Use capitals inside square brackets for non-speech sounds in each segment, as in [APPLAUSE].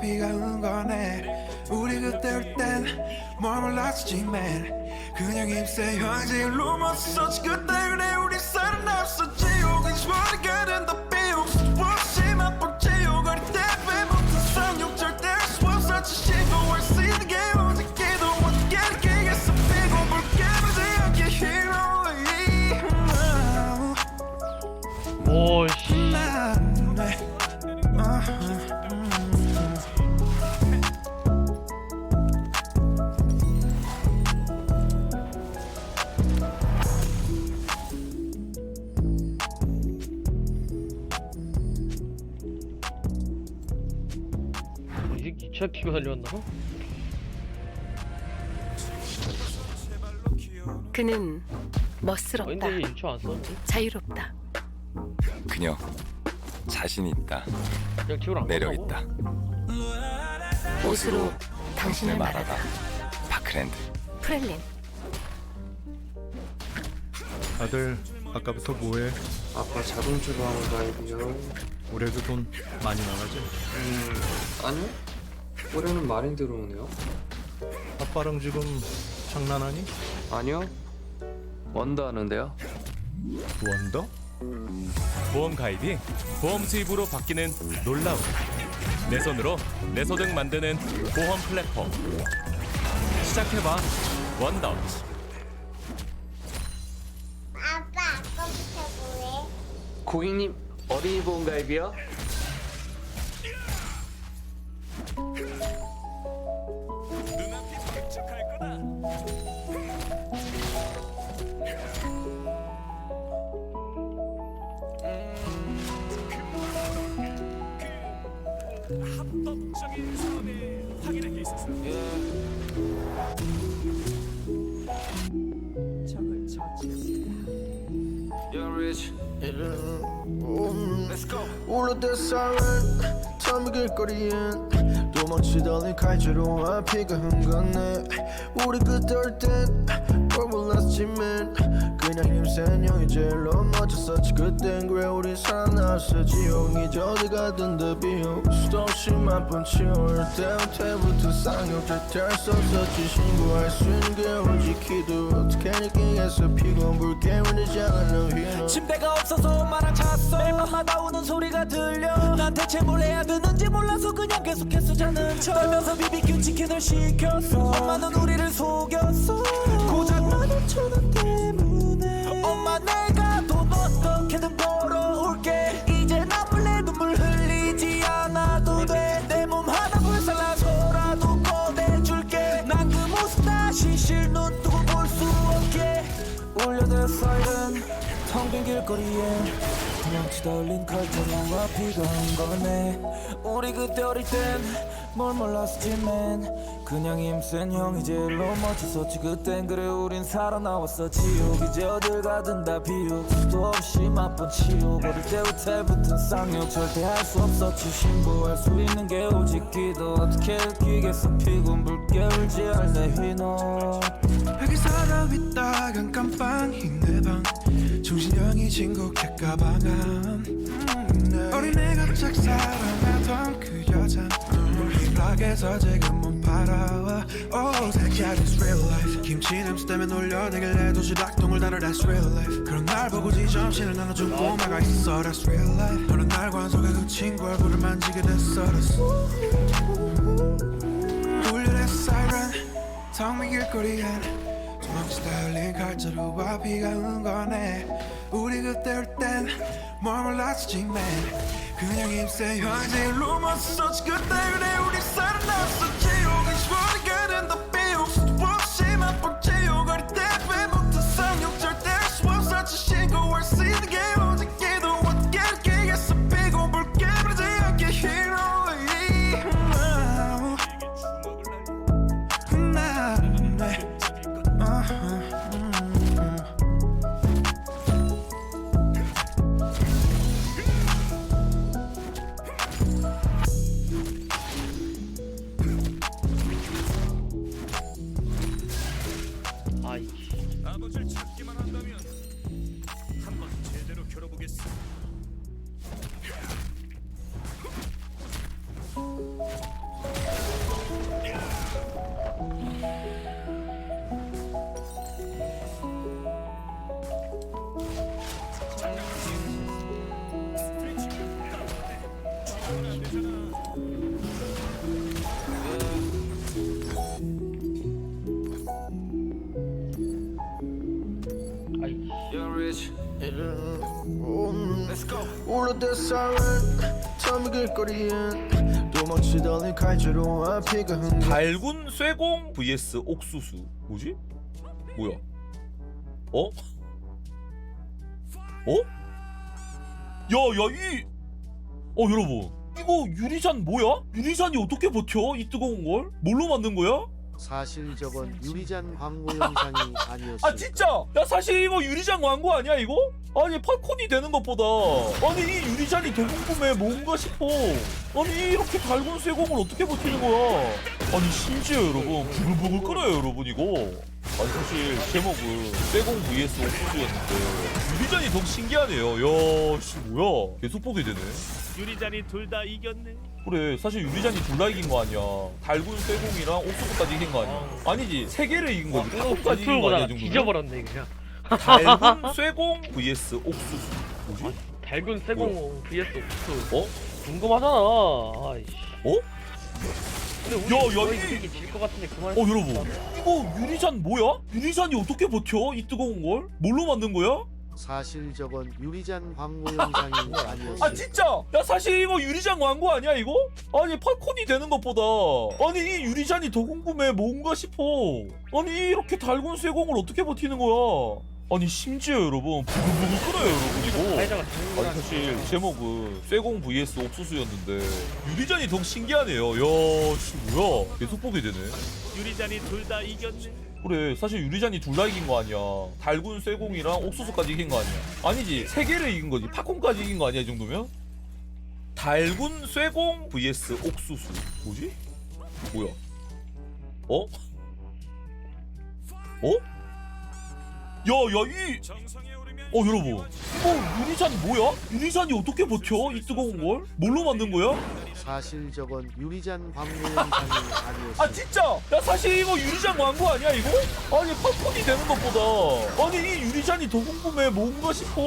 비가 온 거네. 우리 그때 몰랐지 man 그냥 입새 형제일로 멋섰지. 그때 그래 우리 살아났었지 키고 달려왔나? 그는 아 멋스럽다. 근데 1초 안 썼는데? 자유롭다. 그녀 자신 있다 그냥 안 매력? 있다 옷으로 당신을 말하다 말하다. 파크랜드 프렐린. 아들 아까부터 뭐해? 아빠 자동차 방을 가입이요. 올해도 돈 많이 나가지? 음, 아니요. 올해는 많이 들어오네요. 아빠랑 지금 장난하니? 아니요. 원더 하는데요. 원더? 보험 가입이 보험 수입으로 바뀌는 놀라움 내 손으로 내 소득 만드는 보험 플랫폼 시작해봐 원더 아빠 아까부터 뭐해? 고객님 어린이 보험 가입이요? 사이렌 처음 길거리엔 도망치던 이 칼자루와 피가 흥건해 우리 그때 땐뭘 몰랐지 man 그냥 힘센 형이 제일로 멋졌었지 그땐 그래 우리 살아났어. 지옥이 저리 가던데 비옥 수도 없이 맛본 치울 때부터 쌍욕 절대 할수 없었지. 신고할 수 있는 게 오직 기도 어떻게 느끼겠어. 피곤 불 깨우지 않는 휘노. 침대가 없어서 엄마랑 잤어. 매일 밤마다 우는 소리가 들려. 난 대체 뭘 해야 되는지 몰라서 그냥 계속해서 자는 척. 떨면서 BBQ 치킨을 시켰어. 엄마는 우리를 속였어 길거리에 그냥 치달린 칼자루와 비가 온 거네 우리 그때 어릴 땐뭘 몰랐었지 맨 그냥 힘센 형이 제일로 멋졌었지. 그땐 그래 우린 살아나왔어. 지옥 이제 어딜 가든 다 비옥. 수도 없이 맛본 치욕 어릴 때부터 붙은 쌍욕 절대 할 수 없었지. 신고할 수 있는 게 오직 기도. 어떻게 느끼겠어. 피곤 불 깨울지 않네 휘노. 여기 사람 있다간 깜빵인 내방 정신형이 진국해 가방함 음, 어린애가 짝사랑하던 그 여자 힙락에서 지금 몸 팔아와. Oh that cat is real life. 김치 냄새 때문에 놀려대길래 도시락통을 다뤄 That's real life. 그런 날 보고 지점심을 나눠준 꼬마가 있어 That's real life. 어느 날 관속에 그 친구 얼굴을 만지게 됐어 That's 울려대 사이렌 텅빈 길거리엔 도망치다 흘린 칼자루와 비가 온 거네. 우리 그때 몰랐지 man 그냥 힘세 현재일로 멋섰지 그때 그래. 우리 살아났었지. 여기 소리가 아버지를 찾기만 한다면 한번 제대로 겨뤄보겠습니다. 달군 쇠공 vs 옥수수 뭐지? 뭐야? 어? 어? 야야 이 어 여러분 이거 유리잔 뭐야? 유리잔이 어떻게 버텨? 이 뜨거운 걸? 뭘로 만든 거야? 사실 저건 유리잔 광고 영상이 아니었습니다. 아 진짜 야 사실 이거 유리잔 광고 아니야 이거? 아니 팝콘이 되는 것보다. 아니 이 유리잔이 더 궁금해. 뭔가 싶어. 아니 이렇게 달군 쇠공을 어떻게 버티는 거야? 아니 심지어 여러분 부글부글 끓어요 여러분 이거. 아니 사실 제목은 쇠공 vs 옥수수였는데 유리잔이 더 신기하네요. 야씨 뭐야? 계속 보게 되네. 유리잔이 둘 다 이겼네. 그래 사실 유리잔이 둘 다 이긴 거 아니야. 달군 쇠공이랑 옥수수까지 이긴 거 아니야. 아니지 세 개를 이긴 거지. 팝콘까지 이긴 거 아니야 이 정도면? 뒤져버렸네 그냥 달군 쇠공 vs 옥수수 뭐지? 달군 쇠공 vs 옥수수 어? 궁금하잖아 아이씨 어? 근데 우리 야, 야, 거의 이- 이렇게 질것 같은데 그만 어 여러분 이거 유리잔 뭐야? 유리잔이 어떻게 버텨? 이 뜨거운 걸? 뭘로 만든 거야? 사실 저건 유리잔 광고 [LAUGHS] 영상이. 아 진짜 야 사실 이거 유리잔 광고 아니야 이거? 아니 팝콘이 되는 것보다 아니 이 유리잔이 더 궁금해 뭔가 싶어 아니 이렇게 달군 쇠공을 어떻게 버티는 거야 아니 심지어 여러분 부글부글 끓어요 여러분 이거. 아니 사실 제목은 쇠공 vs 옥수수였는데 유리잔이 더 신기하네요. 야 씨 뭐야. 계속 보게 되네. 유리잔이 둘 다 이겼네. 그래 사실 유리잔이 둘 다 이긴 거 아니야. 달군 쇠공이랑 옥수수까지 이긴 거 아니야. 아니지 세 개를 이긴 거지. 팝콘까지 이긴 거 아니야 이 정도면? 달군 쇠공 vs 옥수수. 뭐지? 뭐야? 어? 어? 야야이 어 여러분 이거 유리잔 뭐야? 유리잔이 어떻게 버텨? 이 뜨거운 걸? 뭘로 만든 거야? 사실 저건 유리잔 광고 영상이 아니었습니다. 아 진짜 야 사실 이거 유리잔 광고 아니야 이거? 아니 팝콘이 되는 것보다 아니 이 유리잔이 더 궁금해 뭔가 싶어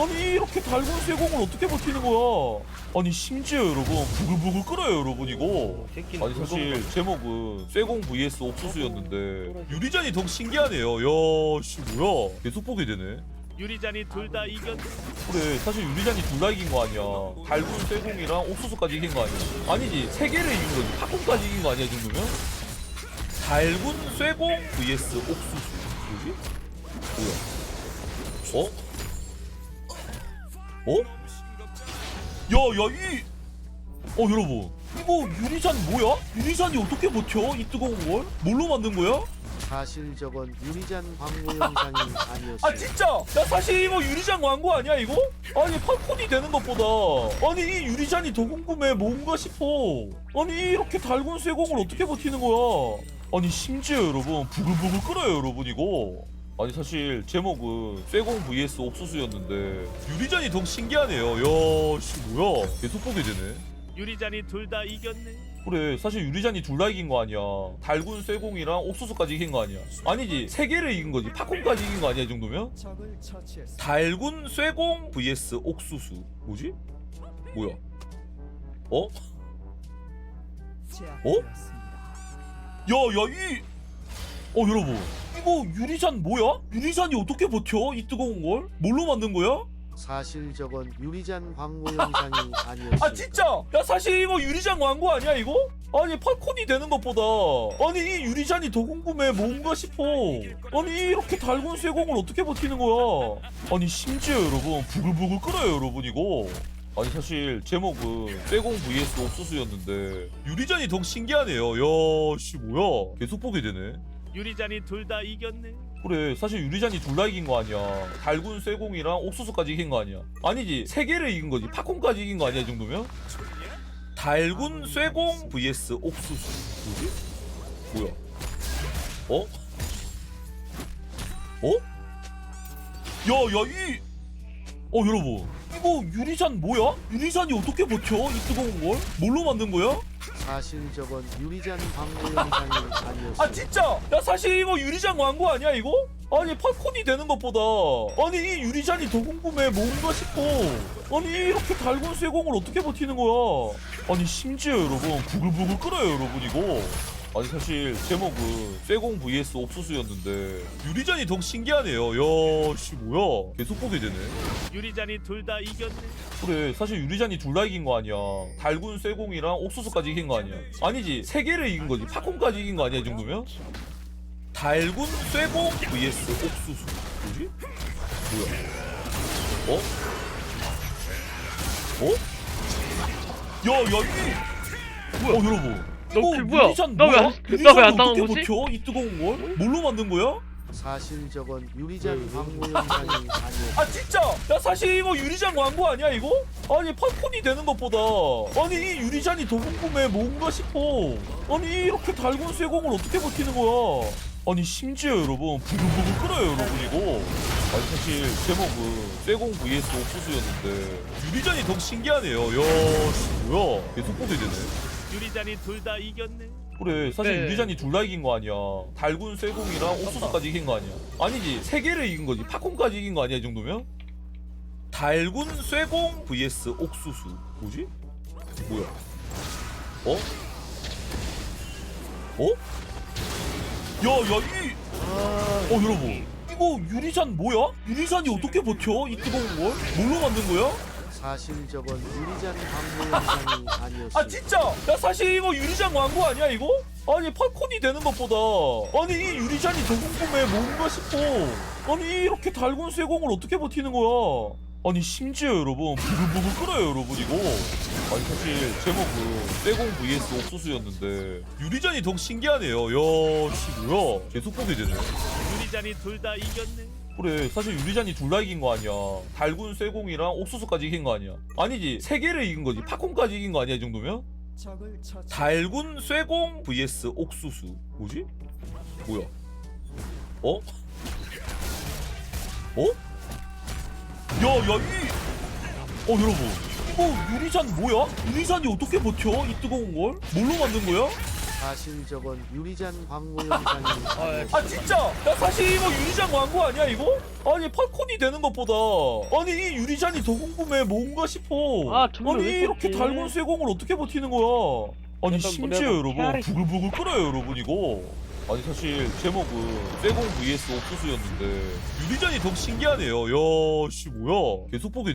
아니 이렇게 달군 쇠공을 어떻게 버티는 거야 아니 심지어 여러분 부글부글 끓어요 여러분 이거 아니 사실 제목은 쇠공 vs 옥수수였는데 유리잔이 더 신기하네요 야씨 뭐야 계속 보게 되네 유리잔이 둘 다 이겼네. 그래 사실 유리잔이 둘 다 이긴 거 아니야 달군 쇠공이랑 옥수수까지 이긴 거 아니야 아니지 세 개를 이긴 거지 팝콘까지 이긴 거 아니야 이 정도면 달군 쇠공 vs 옥수수 뭐지? 뭐야? 어? 어? 야야이 어 여러분 이거 유리잔 뭐야? 유리잔이 어떻게 버텨? 이 뜨거운 걸? 뭘로 만든 거야? 사실 저건 유리잔 광고 [LAUGHS] 영상이 아니었습니다. 아 진짜? 야 사실 이거 유리잔 광고 아니야 이거? 아니 팝콘이 되는 것보다. 아니 이 유리잔이 더 궁금해. 뭔가 싶어. 아니 이렇게 달군 쇠공을 어떻게 버티는 거야? 아니 심지어 여러분 부글부글 끓어요 여러분 이거. 아니 사실 제목은 쇠공 vs 옥수수였는데 유리잔이 더 신기하네요. 야씨 뭐야? 계속 보게 되네. 유리잔이 둘 다 이겼네. 그래 사실 유리잔이 둘 다 이긴 거 아니야 달군 쇠공이랑 옥수수까지 이긴 거 아니야 아니지 세 개를 이긴 거지 팝콘까지 이긴 거 아니야 이 정도면 달군 쇠공 vs 옥수수 뭐지 뭐야 어? 어? 야야이 어 여러분 이거 유리잔 뭐야? 유리잔이 어떻게 버텨? 이 뜨거운 걸? 뭘로 만든 거야? 사실 저건 유리잔 광고 [LAUGHS] 영상이 아니었습니다. 아 진짜? 야 사실 이거 유리잔 광고 아니야 이거? 아니 팝콘이 되는 것보다. 아니 이 유리잔이 더 궁금해 뭔가 싶어. 아니 이렇게 달군 쇠공을 어떻게 버티는 거야? 아니 심지어 여러분 부글부글 끓어요 여러분 이거. 아니 사실 제목은 쇠공 vs 옥수수였는데 유리잔이 더 신기하네요. 야씨 뭐야? 계속 보게 되네. 유리잔이 둘 다 이겼네. 그래 사실 유리잔이 둘다 이긴 거 아니야 달군 쇠공이랑 옥수수까지 이긴 거 아니야 아니지 세 개를 이긴 거지 팝콘까지 이긴 거 아니야 이 정도면 달군 쇠공 vs 옥수수 뭐지 뭐야 어? 어? 야야이 어 여러분 이거 유리잔 뭐야? 유리잔이 어떻게 버텨? 이 뜨거운 걸? 뭘로 만든 거야? 사실 저건 유리잔 광고 영상이 [LAUGHS] 아니었습니다. 아 진짜? 야 사실 이거 유리잔 광고 아니야 이거? 아니 팝콘이 되는 것보다. 아니 이 유리잔이 더 궁금해 뭔가 싶어. 아니 이렇게 달군 쇠공을 어떻게 버티는 거야? 아니 심지어 여러분 부글부글 끓어요 여러분 이거 아니 사실 제목은 쇠공 vs 옥수수였는데 유리잔이 더 신기하네요 야씨 뭐야 계속 보게 되네 유리잔이 둘 다 이겼네. 그래 사실 유리잔이 둘 다 이긴 거 아니야 달군 쇠공이랑 옥수수까지 이긴 거 아니야 아니지 세 개를 이긴 거지 팝콘까지 이긴 거 아니야 이 정도면 달군 쇠공 vs 옥수수 뭐지 뭐야 어? 어? 야, 야, 이 뭐야? 어, 여러분. 그 뭐야? 유리잔 나왜 뭐야? 안- 유리잔이 나왜안 당한 어떻게 거지? 버텨? 이 뜨거운 걸? 뭘로 만든 거야? 사실 저건 유리잔 광고 영상이 아니었어. 아 진짜! 야 사실 이거 유리잔 광고 아니야 이거? 아니 팝콘이 되는 것보다 아니 이 유리잔이 더 궁금해 뭔가 싶어 아니 이렇게 달군 쇠공을 어떻게 버티는 거야 아니 심지어 여러분 부글부글 끓어요 여러분 이거 아니 사실 제목은 쇠공 vs 옥수수였는데 유리잔이 더 신기하네요 야 씨 뭐야 계속 보게 되네 유리잔이 둘 다 이겼네. 그래 사실 네. 유리잔이 둘 다 이긴 거 아니야 달군 쇠공이랑 옥수수까지 이긴 거 아니야 아니지 세 개를 이긴 거지 팝콘까지 이긴 거 아니야 이 정도면 달군 쇠공 vs 옥수수 뭐지 뭐야 어? 어? 야야이 어 여러분 이거 유리잔 뭐야? 유리잔이 어떻게 버텨? 이 뜨거운 걸? 뭘로 만든 거야? 사실 저건 유리잔 광고 영상이 아 진짜? 야 사실 이거 유리잔 광고 아니야 이거? 아니 팝콘이 되는 것보다. 아니 이 유리잔이 더 궁금해 뭔가 싶어. 아니 이렇게 달군 쇠공을 어떻게 버티는 거야? 아니 심지어 여러분 부글부글 끓어요 여러분 이거. 아니 사실 제목은 쇠공 vs 옥수수였는데 유리잔이 더 신기하네요. 야 씨 뭐야 계속 보게 되네 유리잔이 둘 다 이겼네. 그래 사실 유리잔이 둘 다 이긴 거 아니야. 달군 쇠공이랑 옥수수까지 이긴 거 아니야. 아니지 세 개를 이긴 거지. 팝콘까지 이긴 거 아니야 이 정도면? 달군 쇠공 vs 옥수수. 뭐지? 뭐야? 어? 어? 야야 이 어 여러분. 이거 유리잔 뭐야? 유리잔이 어떻게 버텨? 이 뜨거운 걸? 뭘로 만든 거야? 사실 저건 유리잔 광고 영상이 [LAUGHS] 아니었어. 아 진짜? 야 사실 이거 유리잔 광고 아니야 이거? 아니 팝콘이 되는 것보다. 아니 이 유리잔이 더 궁금해. 뭔가 싶어. 아, 정말 아니 왜 이렇게 달군 쇠공을 어떻게 버티는 거야? 아니 약간 심지어 여러분 케아리- 부글부글 끓어요 여러분 이거. 아니 사실 제목은 쇠공 vs 옥수수였는데 유리잔이 더 신기하네요. 야씨 뭐야? 계속 보게